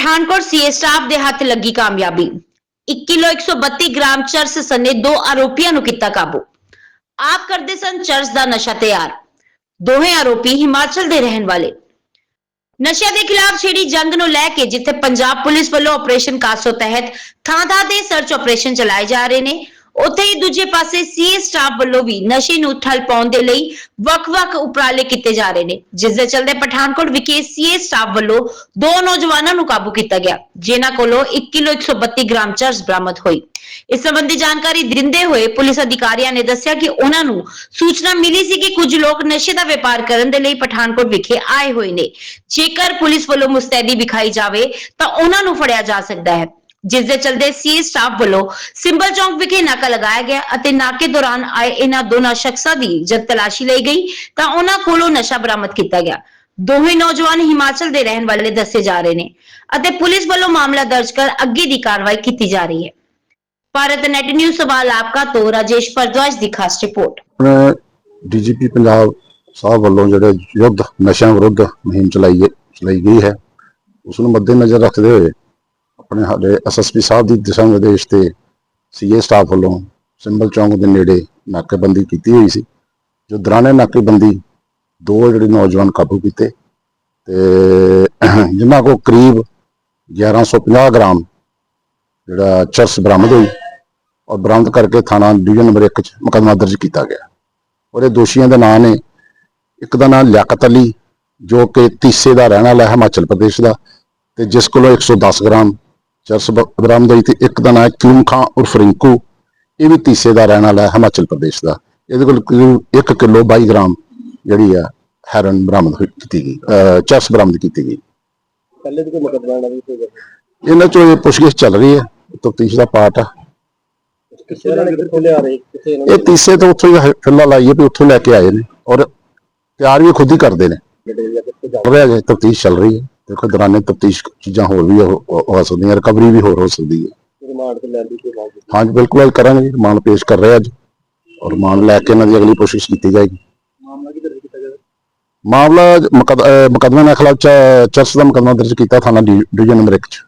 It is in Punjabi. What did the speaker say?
ਪਠਾਨਕੋਟ ਸੀਏ ਸਟਾਫ ਦੇ ਹੱਥ ਲੱਗੀ ਕਾਮਯਾਬੀ। 1 ਕਿਲੋ 132 ਗ੍ਰਾਮ ਚਰਸ ਸਣੇ ਦੋ ਆਰੋਪੀਆਂ ਨੂੰ ਕੀਤਾ ਕਾਬੂ। ਆਪ ਕਰਦੇ ਸਨ ਚਰਸ ਦਾ ਨਸ਼ਾ ਤਿਆਰ। ਦੋਹੇ ਆਰੋਪੀ ਹਿਮਾਚਲ ਦੇ ਰਹਿਣ ਵਾਲੇ। ਨਸ਼ਿਆਂ ਦੇ ਖਿਲਾਫ ਛੇੜੀ ਜੰਗ ਨੂੰ ਲੈ ਕੇ ਜਿੱਥੇ ਪੰਜਾਬ ਪੁਲਿਸ ਵੱਲੋਂ ਆਪਰੇਸ਼ਨ ਕਾਸੋ ਤਹਿਤ ਥਾਂ ਥਾਂ ਤੇ ਸਰਚ ਆਪਰੇਸ਼ਨ ਚਲਾਏ ਜਾ ਰਹੇ ਨੇ ਉੱਥੇ ਹੀ ਦੂਜੇ ਪਾਸੇ ਸੀਏ ਸਟਾਫ ਵੱਲੋਂ ਵੀ ਨਸ਼ੇ ਨੂੰ ਠੱਲ ਪਾਉਣ ਦੇ ਲਈ ਵੱਖ-ਵੱਖ ਉਪਰਾਲੇ ਕੀਤੇ ਜਾ ਰਹੇ ਨੇ, ਜਿਸ ਦੇ ਚੱਲਦੇ ਪਠਾਨਕੋਟ ਵਿਖੇ ਸੀਏ ਸਟਾਫ ਵੱਲੋਂ ਦੋ ਨੌਜਵਾਨਾਂ ਨੂੰ ਕਾਬੂ ਕੀਤਾ ਗਿਆ, ਜਿਨ੍ਹਾਂ ਕੋਲੋਂ 1 ਕਿਲੋ 132 ਗ੍ਰਾਮ ਚਰਸ ਬਰਾਮਦ ਹੋਈ। ਇਸ ਸੰਬੰਧੀ ਜਾਣਕਾਰੀ ਦਿੰਦੇ ਹੋਏ ਪੁਲਿਸ ਅਧਿਕਾਰੀਆਂ ਨੇ ਦੱਸਿਆ ਕਿ ਉਹਨਾਂ ਨੂੰ ਸੂਚਨਾ ਮਿਲੀ ਸੀ ਕਿ ਕੁਝ ਲੋਕ ਨਸ਼ੇ ਦਾ ਵਪਾਰ ਕਰਨ ਦੇ ਲਈ ਪਠਾਨਕੋਟ ਵਿਖੇ ਆਏ ਹੋਏ ਨੇ। ਜੇਕਰ ਪੁਲਿਸ ਵੱਲੋਂ ਮੁਸਤੈਦੀ ਵਿਖਾਈ ਜਾਵੇ ਤਾਂ ਉਹਨਾਂ ਨੂੰ ਫੜਿਆ ਜਾ ਸਕਦਾ ਹੈ। ਜਿਸ ਦੇ ਚਲਦੇ ਸੀ ਸਟਾਫ ਵੱਲੋਂ ਸਿੰਬਲ ਚੌਂਕ ਵਿਖੇ ਨਾਕਾ ਲਗਾਇਆ ਗਿਆ ਅਤੇ ਨਾਕੇ ਦੌਰਾਨ ਆਏ ਇਹਨਾਂ ਦੋਨਾਂ ਸ਼ਖਸਾਂ ਦੀ ਜਦ ਤਲਾਸ਼ੀ ਲਈ ਗਈ ਤਾਂ ਉਹਨਾਂ ਕੋਲੋਂ ਨਸ਼ਾ ਬਰਾਮਦ ਕੀਤਾ ਗਿਆ। ਦੋਵੇਂ ਨੌਜਵਾਨ ਹਿਮਾਚਲ ਦੇ ਰਹਿਣ ਵਾਲੇ ਦੱਸੇ ਜਾ ਰਹੇ ਨੇ ਅਤੇ ਪੁਲਿਸ ਵੱਲੋਂ ਮਾਮਲਾ ਦਰਜ ਕਰ ਅੱਗੇ ਦੀ ਕਾਰਵਾਈ ਕੀਤੀ ਜਾ ਰਹੀ ਹੈ। ਭਾਰਤ ਨੈਟ ਨਿਊਜ਼ ਸਵਾਲ ਆਪਕਾ ਤੋਂ ਰਾਜੇਸ਼ ਭਰਦਵਾਜ ਦੀ ਖਾਸ ਰਿਪੋਰਟ। ਡੀਜੀਪੀ ਪੰਜਾਬ ਸਾਹਿਬ ਵੱਲੋਂ ਜਿਹੜੇ ਯੁੱਧ, ਨਸ਼ਿਆਂ ਵਿਰੁੱਧ ਮੁਹਿੰਮ ਚਲਾਈ ਚਲਾਈ ਗਈ ਹੈ, ਉਸ ਨੂੰ ਮੱਦੇਨਜ਼ਰ ਰੱਖਦੇ ਹੋਏ ਆਪਣੇ ਸਾਡੇ ਐਸਐਸਪੀ ਸਾਹਿਬ ਦੀ ਦਿਸ਼ਾ ਨਿਰਦੇਸ਼ ਤੇ ਸੀਏ ਸਟਾਫ ਵੱਲੋਂ ਸਿੰਬਲ ਚੌਂਕ ਦੇ ਨੇੜੇ ਨਾਕੇਬੰਦੀ ਕੀਤੀ ਹੋਈ ਸੀ, ਜੋ ਦੌਰਾਨੇ ਨਾਕੇਬੰਦੀ ਦੋ ਜਿਹੜੇ ਨੌਜਵਾਨ ਕਾਬੂ ਕੀਤੇ ਤੇ ਜਿਨ੍ਹਾਂ ਕੋਲ ਕਰੀਬ 1150 ਗ੍ਰਾਮ ਜਿਹੜਾ ਚਰਸ ਬਰਾਮਦ ਹੋਈ ਔਰ ਬਰਾਮਦ ਕਰਕੇ ਥਾਣਾ ਡਿਵੀਜ਼ਨ ਨੰਬਰ 1 ਚ ਮੁਕੱਦਮਾ ਦਰਜ ਕੀਤਾ ਗਿਆ। ਔਰ ਇਹ ਦੋਸ਼ੀਆਂ ਦੇ ਨਾਂ ਨੇ, ਇੱਕ ਦਾ ਨਾਂ ਲਿਆਕਤ ਅਲੀ, ਜੋ ਕਿ ਤੀਸੇ ਦਾ ਰਹਿਣ ਵਾਲਾ ਹੈ ਹਿਮਾਚਲ ਪ੍ਰਦੇਸ਼ ਦਾ ਤੇ ਜਿਸ ਕੋਲੋਂ 110 ਗ੍ਰਾਮ ਚਰਸ ਬ- ਬਰਾਮਦ ਹੋਈ ਤੇ ਇੱਕ ਦਾ ਨਾਮ ਹੈ ਕਿਊਮ ਖਾਂ ਉਰਫ ਰਿੰਕੂ। ਇਹ ਵੀ ਤੀਸੇ ਦਾ ਰਹਿਣ ਵਾਲਾ ਹੈ ਹਿਮਾਚਲ ਪ੍ਰਦੇਸ਼ ਦਾ। ਇਹਦੇ ਕੋਲ ਕਰੀਬ 1 ਕਿਲੋ 22 ਗ੍ਰਾਮ ਜਿਹੜੀ ਆ ਹੈਰਨ ਬਰਾਮਦ ਕੀਤੀ ਗਈ ਚਰਸ ਬਰਾਮਦ ਕੀਤੀ ਗਈ। ਪਹਿਲੇ ਵੀ ਕੋਈ ਮੁਕੱਦਮਾ ਇਹਨਾਂ ਦੀ ਕੋਈ ਇਹਨਾਂ ਚੋਂ ਇਹ ਪੁੱਛਗਿੱਛ ਚੱਲ ਰਹੀ ਹੈ। ਤਫਤੀਸ਼ ਦਾ ਪਾਰਟ ਆ। ਕਿਸੇ ਨਾਲ ਕਿੱਥੇ ਲਿਆ ਰਹੇ? ਕਿੱਥੇ ਇਹਨਾਂ ਇਹ ਤੀਸੇ ਤੋਂ ਉੱਥੋਂ ਹੀ ਫਿਲਹਾਲ ਆਈ ਹੈ ਵੀ ਉੱਥੋਂ ਲੈ ਕੇ ਆਏ ਨੇ। ਔਰ ਤਿਆਰ ਵੀ ਖੁਦ ਹੀ ਕਰਦੇ ਨੇ। ਚੱਲ ਰਿਹਾ ਜੇ ਤਫਤੀਸ਼ ਚੱਲ ਰਹੀ ਹੈ। ਦੇਖੋ ਦੌਰਾਨੇ ਤਫਤੀਸ਼ ਚੀਜ਼ਾਂ ਹੋਰ ਵੀ ਹੋ ਸਕਦੀਆਂ ਰਿਕਵਰੀ ਵੀ ਹੋਰ ਹੋ ਸਕਦੀ ਹੈ। ਰਿਮਾਂਡ ਤੇ ਲੈਣ ਦੀ ਕੋਈ ਕੀਤੀ? ਹਾਂਜੀ ਬਿਲਕੁਲ ਅੱਜ ਕਰਾਂਗੇ ਰਿਮਾਂਡ ਪੇਸ਼ ਕਰ ਰਹੇ ਅੱਜ। ਔਰ ਰਿਮਾਂਡ ਲੈ ਕੇ ਇਹਨਾਂ ਦੀ ਅਗਲੀ ਕੋਸ਼ਿਸ਼ ਕੀਤੀ ਜਾਏਗੀ। ਮਾਮਲਾ ਕੀ ਦਰਜ ਕੀਤਾ ਗਿਆ? ਮਾਮਲਾ ਮੁਕੱਦਮੇ ਨਾਲ ਖਿਲਾਫ ਚਰਚ ਦਾ ਮੁਕੱਦਮਾ ਦਰਜ ਕੀਤਾ ਥਾਣਾ ਡਿਵੀਜ਼ਨ ਨੰਬਰ 1 ਚ।